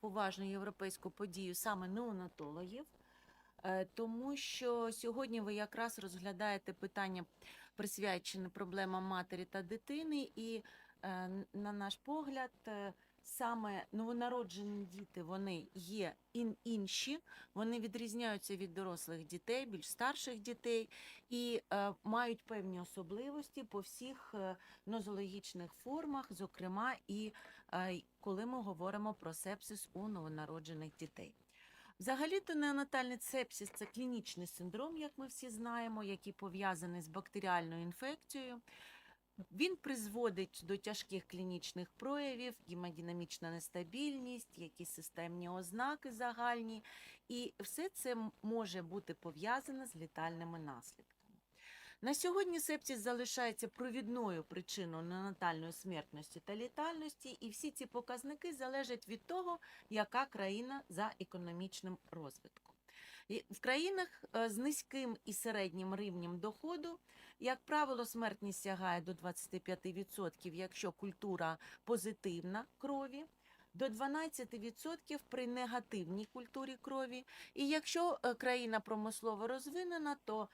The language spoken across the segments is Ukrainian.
поважну європейську подію саме неонатологів, е, тому що сьогодні ви якраз розглядаєте питання, присвячене проблемам матері та дитини, і е, на наш погляд, е, саме новонароджені діти вони є ін- інші, вони відрізняються від дорослих дітей, більш старших дітей, і мають певні особливості по всіх нозологічних формах, зокрема і коли ми говоримо про сепсис у новонароджених дітей. Взагалі-то неонатальний сепсис це клінічний синдром, як ми всі знаємо, який пов'язаний з бактеріальною інфекцією. Він призводить до тяжких клінічних проявів, гемодинамічна нестабільність, якісь системні ознаки загальні, і все це може бути пов'язане з літальними наслідками. На сьогодні сепсис залишається провідною причиною неонатальної смертності та літальності, і всі ці показники залежать від того, яка країна за економічним розвитком. В країнах е, з низьким і середнім рівнем доходу, як правило, смертність сягає до 25%, якщо культура позитивна крові, до 12% при негативній культурі крові. І якщо е, країна промислово розвинена, то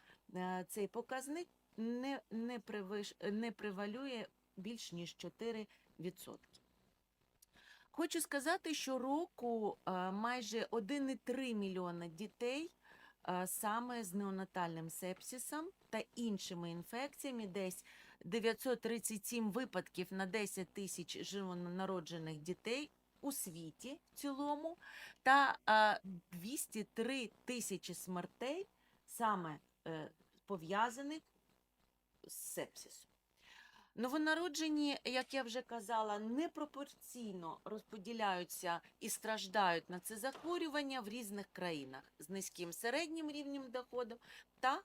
цей показник не, не, превиш, не превалює більш ніж 4%. Хочу сказати, що року е, майже 1,3 мільйона дітей е, саме з неонатальним сепсисом та іншими інфекціями, десь 937 випадків на 10 тисяч живонароджених дітей у світі в цілому, та е, 203 тисячі смертей саме е, пов'язаних з сепсисом. Новонароджені, як я вже казала, непропорційно розподіляються і страждають на це захворювання в різних країнах з низьким середнім рівнем доходу та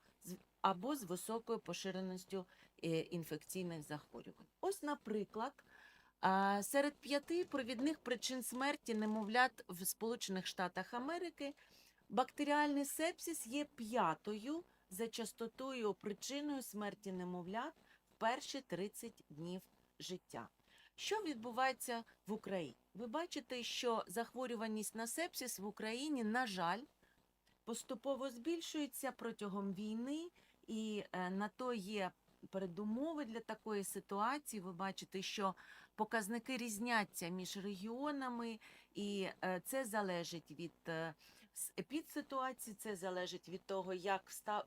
або з високою поширеністю е, інфекційних захворювань. Ось, наприклад, серед п'яти провідних причин смерті немовлят в Сполучених Штатах Америки бактеріальний сепсис є п'ятою за частотою причиною смерті немовлят в перші 30 днів життя. Що відбувається в Україні? Ви бачите, що захворюваність на сепсис в Україні, на жаль, поступово збільшується протягом війни, і е, на то є передумови для такої ситуації. Ви бачите, що показники різняться між регіонами, і е, це залежить від е, епідситуації, це залежить від того, як ста-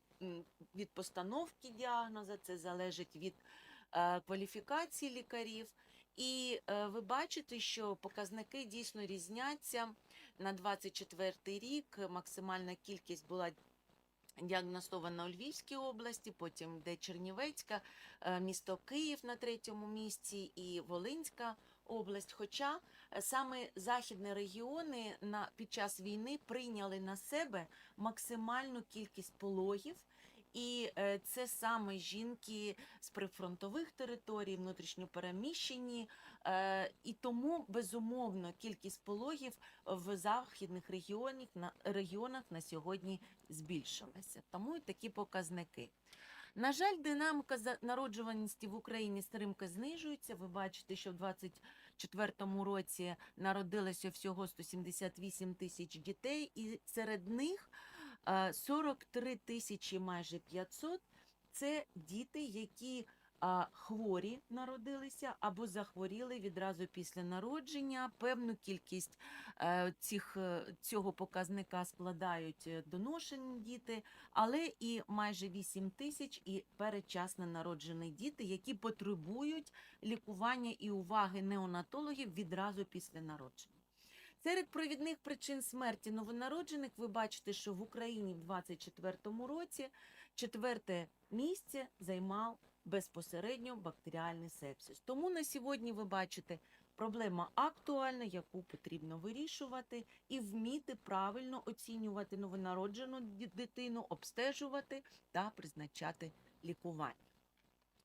від постановки діагноза, це залежить від е, кваліфікації лікарів. І е, ви бачите, що показники дійсно різняться. На 24 рік максимальна кількість була діагностована у Львівській області, потім йде Чернівецька, е, місто Київ на третьому місці і Волинська область. Хоча е, саме західні регіони на, під час війни прийняли на себе максимальну кількість пологів. І е, це саме жінки з прифронтових територій, внутрішньопереміщені, е, і тому безумовно кількість пологів в західних регіонах на регіонах на сьогодні збільшилася. Тому і такі показники. На жаль, динамика народжуваності в Україні стримка знижується. Ви бачите, що в 2024 році народилося всього 178 тисяч дітей, і серед них е, 43 тисячі майже 500 – це діти, які а, хворі народилися або захворіли відразу після народження. Певну кількість е, цих, е, цього показника складають е, доношені діти, але і майже 8 тисяч і передчасно народжені діти, які потребують лікування і уваги неонатологів відразу після народження. Серед провідних причин смерті новонароджених ви бачите, що в Україні в 2024 році четверте місце займав безпосередньо бактеріальний сепсис. Тому на сьогодні ви бачите проблема актуальна, яку потрібно вирішувати, і вміти правильно оцінювати новонароджену дитину, обстежувати та призначати лікування.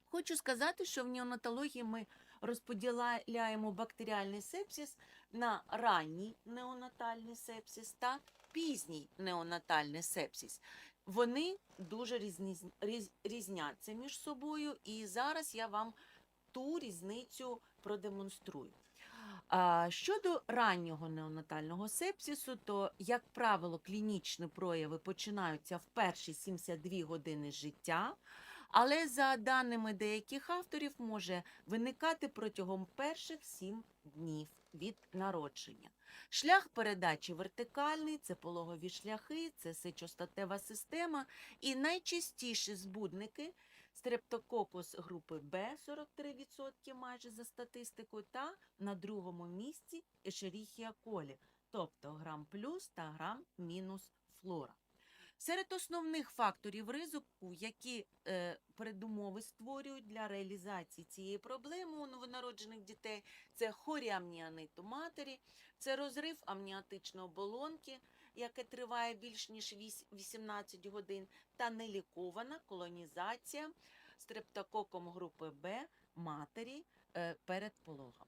Хочу сказати, що в неонатології ми розподіляємо бактеріальний сепсис на ранній неонатальний сепсис та пізній неонатальний сепсис. Вони дуже різні, різ, різняться між собою, і зараз я вам ту різницю продемонструю. А щодо раннього неонатального сепсису, то, як правило, клінічні прояви починаються в перші 72 години життя, але за даними деяких авторів, може виникати протягом перших 7 днів від народження. Шлях передачі вертикальний, це пологові шляхи, це сечостатева система, і найчастіші збудники стрептококус групи Б 43% майже за статистикою, та на другому місці Ешеріхія колі, тобто грам плюс та грам мінус флора. Серед основних факторів ризику, які е, передумови створюють для реалізації цієї проблеми у новонароджених дітей, це хоріамніанит у матері, це розрив амніотичної оболонки, яке триває більш ніж 18 годин, та нелікована колонізація стрептококом групи Б матері е, перед пологом.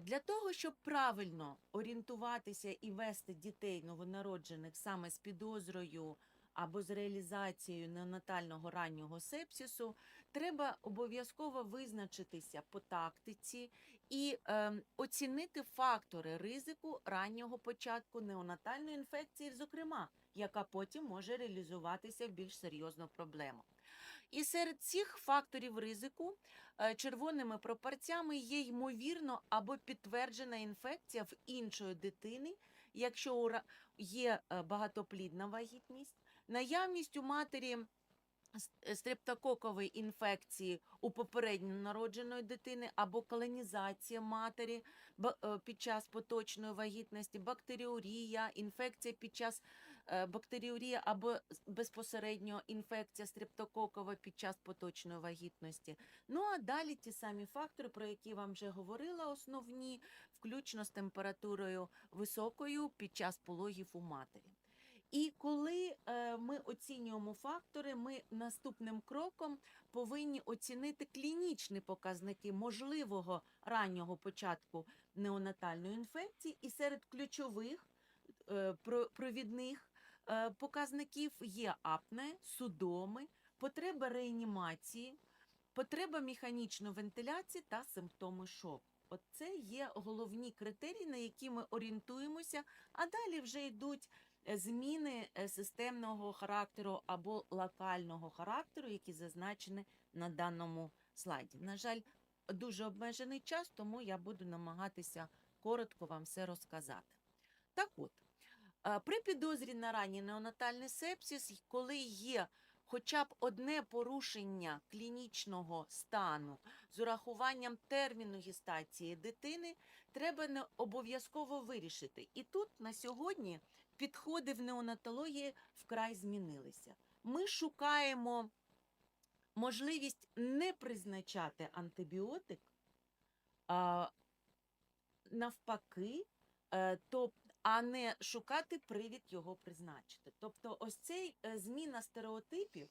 Для того, щоб правильно орієнтуватися і вести дітей новонароджених саме з підозрою або з реалізацією неонатального раннього сепсису, треба обов'язково визначитися по тактиці і ем, оцінити фактори ризику раннього початку неонатальної інфекції, зокрема, яка потім може реалізуватися в більш серйозну проблему. І серед цих факторів ризику е, червоними пропорцями є ймовірно або підтверджена інфекція в іншої дитини, якщо є е, багатоплідна вагітність, наявність у матері стрептококової інфекції у попередньо народженої дитини або колонізація матері е, під час поточної вагітності, бактеріурія, інфекція під час бактеріурія або безпосередньо інфекція стрептококова під час поточної вагітності. Ну а далі ті самі фактори, про які вам вже говорила, основні, включно з температурою високою під час пологів у матері. І коли е, ми оцінюємо фактори, ми наступним кроком повинні оцінити клінічні показники можливого раннього початку неонатальної інфекції, і серед ключових е, про- провідних е, показників є апне, судоми, потреба реанімації, потреба механічної вентиляції та симптоми шоку. От це є головні критерії, на які ми орієнтуємося, а далі вже йдуть е, зміни е, системного характеру або локального характеру, які зазначені на даному слайді. На жаль, дуже обмежений час, тому я буду намагатися коротко вам все розказати. Так от, е, при підозрі на ранній неонатальний сепсис, коли є хоча б одне порушення клінічного стану з урахуванням терміну гестації дитини, треба не обов'язково вирішити. І тут на сьогодні підходи в неонатології вкрай змінилися. Ми шукаємо можливість не призначати антибіотик, а навпаки, е, то, а не шукати привід його призначити. Тобто, ось цей е, зміна стереотипів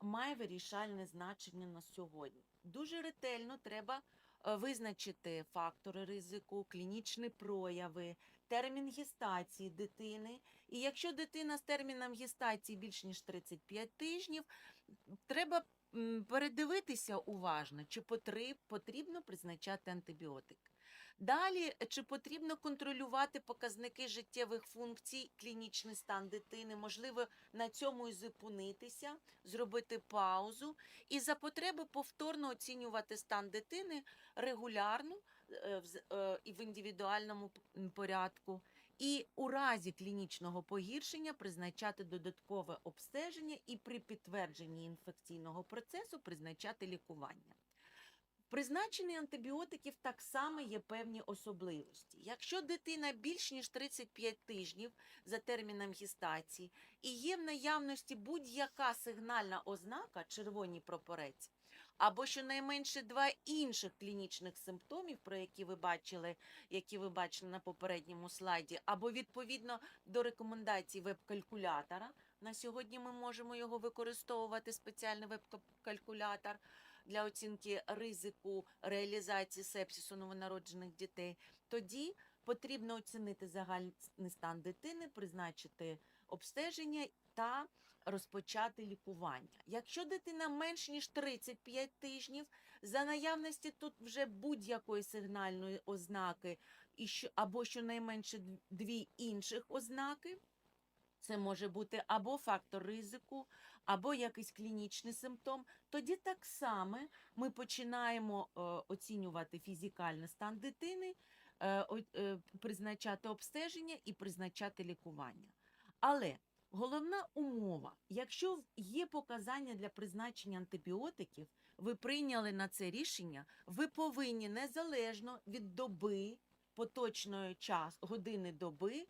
має вирішальне значення на сьогодні. Дуже ретельно треба е, визначити фактори ризику, клінічні прояви, термін гестації дитини. І якщо дитина з терміном гестації більш ніж 35 тижнів, треба передивитися уважно, чи потріб, потрібно призначати антибіотик. Далі, чи потрібно контролювати показники життєвих функцій, клінічний стан дитини, можливо, на цьому і зупинитися, зробити паузу і за потреби повторно оцінювати стан дитини регулярно е, е, і в індивідуальному порядку. І у разі клінічного погіршення призначати додаткове обстеження і при підтвердженні інфекційного процесу призначати лікування. Призначенні антибіотиків так само є певні особливості. Якщо дитина більш ніж 35 тижнів за терміном гестації і є в наявності будь-яка сигнальна ознака червоні пропорець, або щонайменше два інших клінічних симптомів, про які ви бачили, які ви бачили на попередньому слайді, або відповідно до рекомендацій веб-калькулятора. На сьогодні ми можемо його використовувати спеціальний веб-калькулятор для оцінки ризику реалізації сепсису новонароджених дітей. Тоді потрібно оцінити загальний стан дитини, призначити обстеження та розпочати лікування. Якщо дитина менш ніж 35 тижнів За наявності тут вже будь-якої сигнальної ознаки, і що, або щонайменше дві інших ознаки. Це може бути або фактор ризику, або якийсь клінічний симптом. Тоді так само ми починаємо е, оцінювати фізикальний стан дитини, е, е, призначати обстеження і призначати лікування. Але головна умова, якщо є показання для призначення антибіотиків, ви прийняли на це рішення, ви повинні незалежно від доби, поточної час, години доби,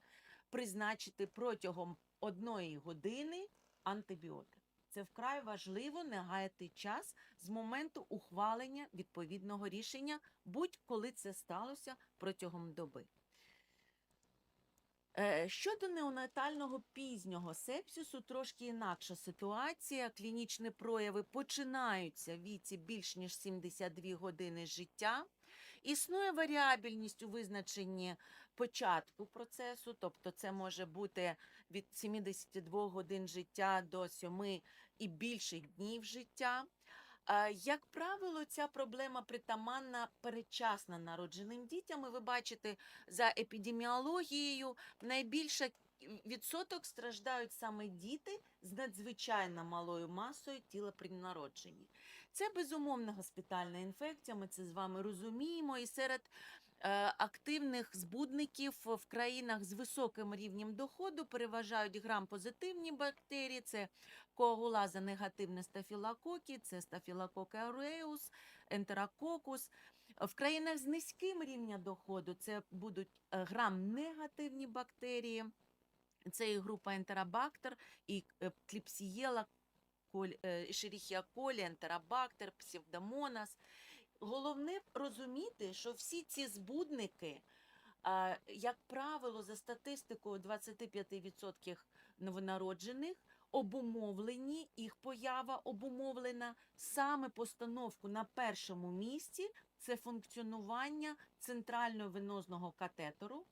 призначити протягом одної години антибіотик. Це вкрай важливо не гаяти час з моменту ухвалення відповідного рішення, будь-коли це сталося протягом доби. Е, Щодо неонатального пізнього сепсису, трошки інакша ситуація. Клінічні прояви починаються в віці більш ніж 72 години життя. Існує варіабільність у визначенні початку процесу, тобто це може бути від 72 годин життя до 7 і більших днів життя. Як правило, ця проблема притаманна передчасно народженим дітям. І ви бачите, за епідеміологією найбільше відсоток страждають саме діти з надзвичайно малою масою тіла при народженні. Це безумовно госпітальна інфекція, ми це з вами розуміємо. І серед активних збудників в країнах з високим рівнем доходу переважають грам-позитивні бактерії, це коагулаза негативне стафілококи, це стафілокок ауреус, ентерококус. В країнах з низьким рівнем доходу це будуть е, грам-негативні бактерії, це і група ентеробактер, і е, кліпсієла, е, Escherichia coli, ентеробактер, псевдомонас. Головне розуміти, що всі ці збудники, як правило, за статистикою 25% новонароджених обумовлені, їх поява обумовлена саме постановку на першому місці це функціонування центрального венозного катетеру.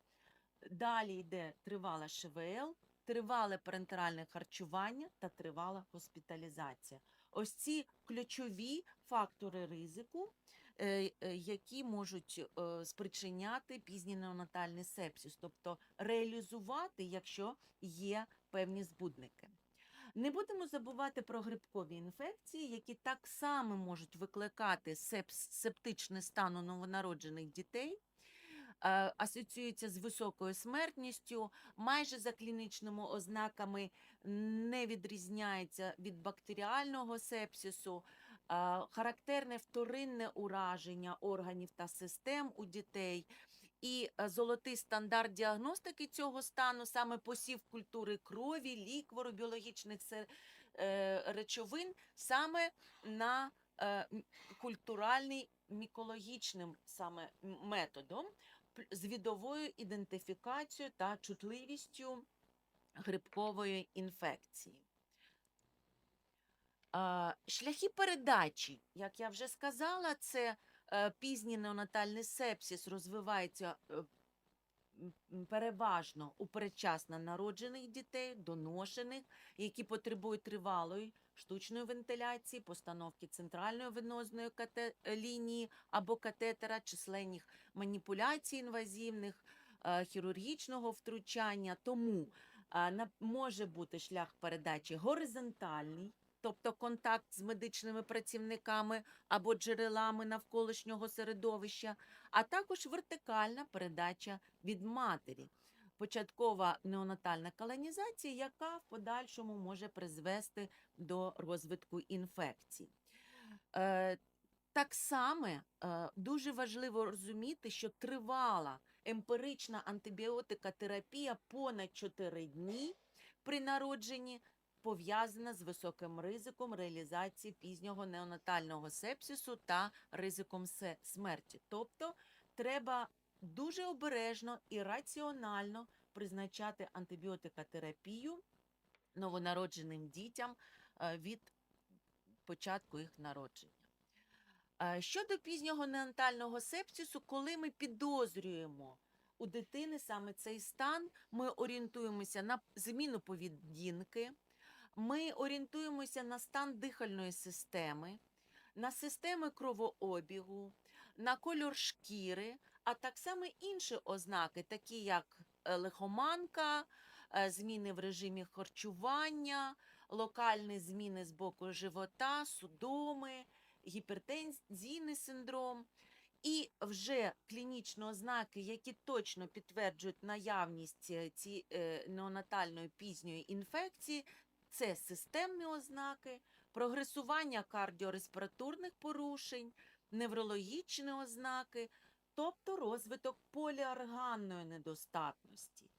Далі йде тривала ШВЛ, тривале парентеральне харчування та тривала госпіталізація. Ось ці ключові фактори ризику, які можуть е, спричиняти пізній неонатальний сепсис, тобто реалізувати, якщо є певні збудники. Не будемо забувати про грибкові інфекції, які так само можуть викликати септичний стан у новонароджених дітей, е, асоціюються з високою смертністю, майже за клінічними ознаками не відрізняється від бактеріального сепсису, е, характерне вторинне ураження органів та систем у дітей. І е, золотий стандарт діагностики цього стану саме посів культури крові, ліквору, біологічних е, речовин саме на е, культуральний мікологічним саме методом з відовою ідентифікацією та чутливістю грибкової інфекції. Шляхи передачі, як я вже сказала, це е, пізній неонатальний сепсис розвивається е, переважно у передчасно народжених дітей, доношених, які потребують тривалої штучної вентиляції, постановки центральної венозної е, лінії або катетера, численних маніпуляцій інвазивних, хірургічного втручання. Тому може бути шлях передачі горизонтальний, тобто контакт з медичними працівниками або джерелами навколишнього середовища, а також вертикальна передача від матері. Початкова неонатальна колонізація, яка в подальшому може призвести до розвитку інфекцій. Е, так само е, дуже важливо розуміти, що тривала емпірична антибіотикотерапія понад 4 дні при народженні пов'язана з високим ризиком реалізації пізнього неонатального сепсису та ризиком смерті. Тобто треба дуже обережно і раціонально призначати антибіотикотерапію новонародженим дітям е, від початку їх народження. Е, Щодо пізнього неонатального сепсису, коли ми підозрюємо у дитини саме цей стан, ми орієнтуємося на зміну поведінки, ми орієнтуємося на стан дихальної системи, на системи кровообігу, на кольор шкіри, а так само інші ознаки, такі як е, лихоманка, е, зміни в режимі харчування, локальні зміни з боку живота, судоми, гіпертензійний синдром. І вже клінічні ознаки, які точно підтверджують наявність ці, е, неонатальної пізньої інфекції, це системні ознаки, прогресування кардіореспіраторних порушень, неврологічні ознаки, тобто розвиток поліорганної недостатності.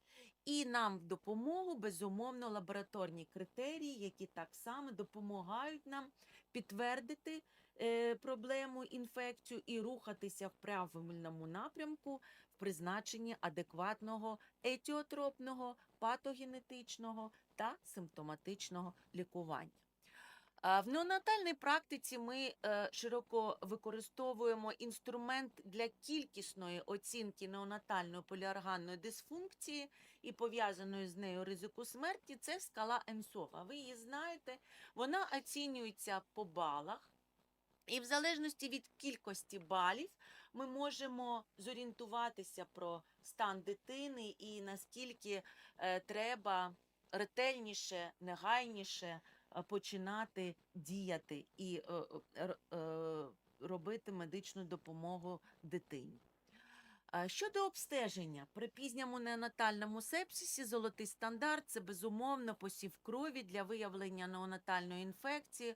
І нам в допомогу, безумовно, лабораторні критерії, які так само допомагають нам підтвердити е, проблему, інфекцію і рухатися в правильному напрямку в призначенні адекватного етіотропного, патогенетичного та симптоматичного лікування. В неонатальній практиці ми е, широко використовуємо інструмент для кількісної оцінки неонатальної поліорганної дисфункції і пов'язаної з нею ризику смерті. Це скала Енсова. Ви її знаєте, вона оцінюється по балах. І в залежності від кількості балів ми можемо зорієнтуватися про стан дитини і наскільки е, треба ретельніше, негайніше е, починати діяти і е, е, робити медичну допомогу дитині. Щодо обстеження, при пізньому неонатальному сепсисі золотий стандарт це безумовно посів крові для виявлення неонатальної інфекції.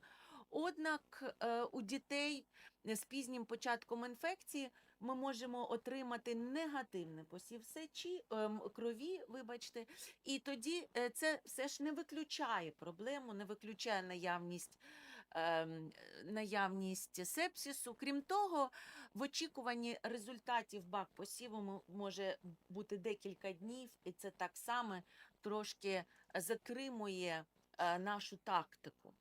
Однак у дітей з пізнім початком інфекції ми можемо отримати негативний посів сечі, ем, крові, вибачте, і тоді е, це все ж не виключає проблему, не виключає наявність, ем, наявність сепсису. Крім того, в очікуванні результатів бак посіву може бути декілька днів, і це так само трошки затримує е, нашу тактику.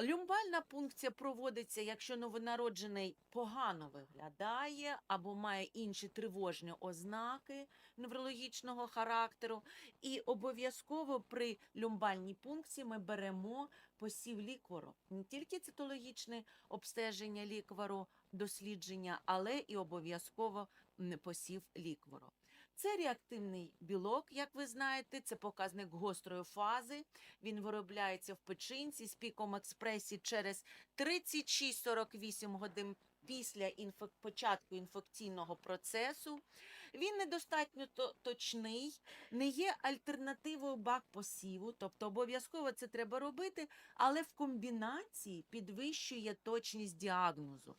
Люмбальна пункція проводиться, якщо новонароджений погано виглядає або має інші тривожні ознаки неврологічного характеру. І обов'язково при люмбальній пункції ми беремо посів ліквору. Не тільки цитологічне обстеження ліквору, дослідження, але і обов'язково посів ліквору. Це реактивний білок, як ви знаєте, це показник гострої фази. Він виробляється в печінці з піком експресії через 36-48 годин після інфек... початку інфекційного процесу. Він недостатньо точний, не є альтернативою бак посіву, тобто обов'язково це треба робити, але в комбінації підвищує точність діагнозу.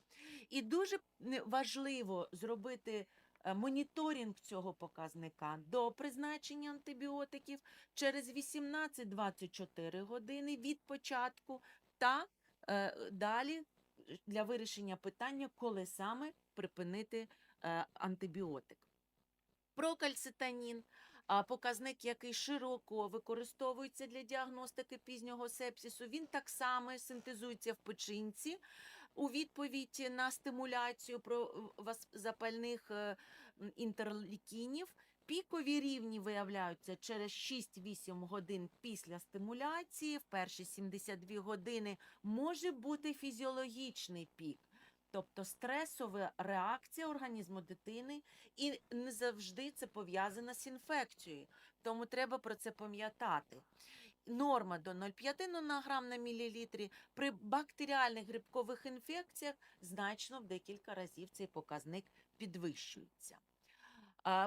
І дуже важливо зробити моніторинг цього показника до призначення антибіотиків через 18-24 години від початку та е, далі для вирішення питання, коли саме припинити е, антибіотик. Прокальцитанін, показник, який широко використовується для діагностики пізнього сепсису, він так само синтезується в печінці у відповідь на стимуляцію про запальних е, інтерлікінів. Пікові рівні виявляються через 6-8 годин після стимуляції. В перші 72 години може бути фізіологічний пік, тобто стресова реакція організму дитини, і не завжди це пов'язано з інфекцією. Тому треба про це пам'ятати. Норма до 0,5 нанограм на мілілітрі. При бактеріальних грибкових інфекціях значно в декілька разів цей показник підвищується.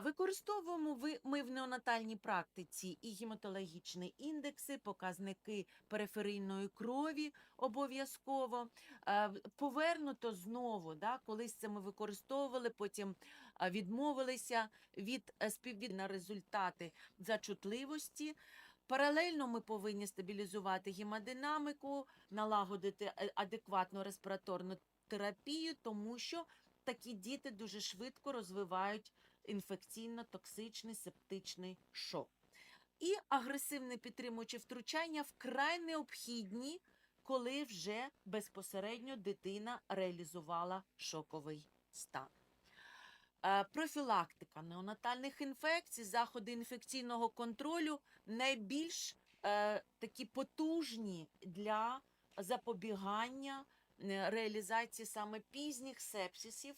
Використовуємо ви- ми в неонатальній практиці і гематологічні індекси, показники периферійної крові обов'язково. Повернуто знову, да, колись це ми використовували, потім відмовилися від е, співвід на результати зачутливості. Паралельно ми повинні стабілізувати гемодинаміку, налагодити е, адекватну респіраторну терапію, тому що такі діти дуже швидко розвивають інфекційно-токсичний септичний шок. І агресивне підтримуюче втручання вкрай необхідні, коли вже безпосередньо дитина реалізувала шоковий стан. Е, Профілактика неонатальних інфекцій, заходи інфекційного контролю найбільш е, такі потужні для запобігання е, реалізації саме пізніх сепсисів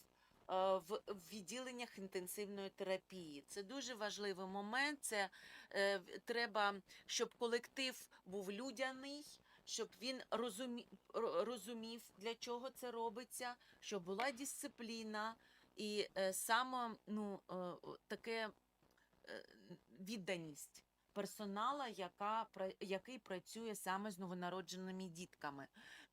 в відділеннях інтенсивної терапії. Це дуже важливий момент. Це е, треба, щоб колектив був людяний, щоб він розумі, ро- розумів, для чого це робиться, щоб була дисципліна і е, саме ну, е, таке е, відданість персонала, яка, який працює саме з новонародженими дітками.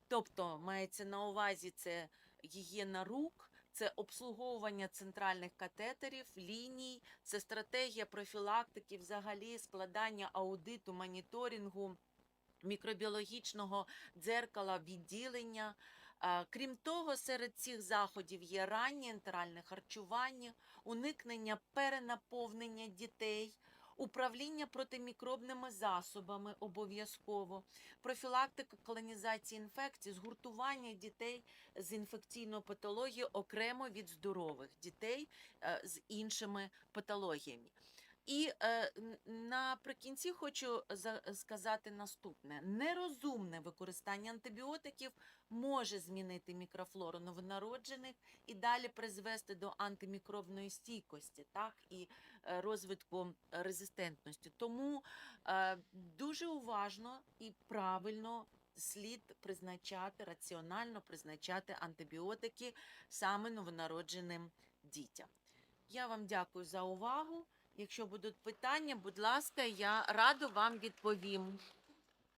Тобто мається на увазі це гігієна рук, це обслуговування центральних катетерів, ліній, це стратегія профілактики, взагалі складання аудиту, моніторингу мікробіологічного дзеркала відділення. А, Крім того, серед цих заходів є раннє ентеральне харчування, уникнення перенаповнення дітей, управління протимікробними засобами обов'язково, профілактика колонізації інфекцій, згуртування дітей з інфекційною патологією окремо від здорових дітей е, з іншими патологіями. І е, наприкінці хочу за- сказати наступне: нерозумне використання антибіотиків може змінити мікрофлору новонароджених і далі призвести до антимікробної стійкості, так і е, розвитку резистентності. Тому е, дуже уважно і правильно слід призначати, раціонально призначати антибіотики саме новонародженим дітям. Я вам дякую за увагу. Якщо будуть питання, будь ласка, я радо вам відповім.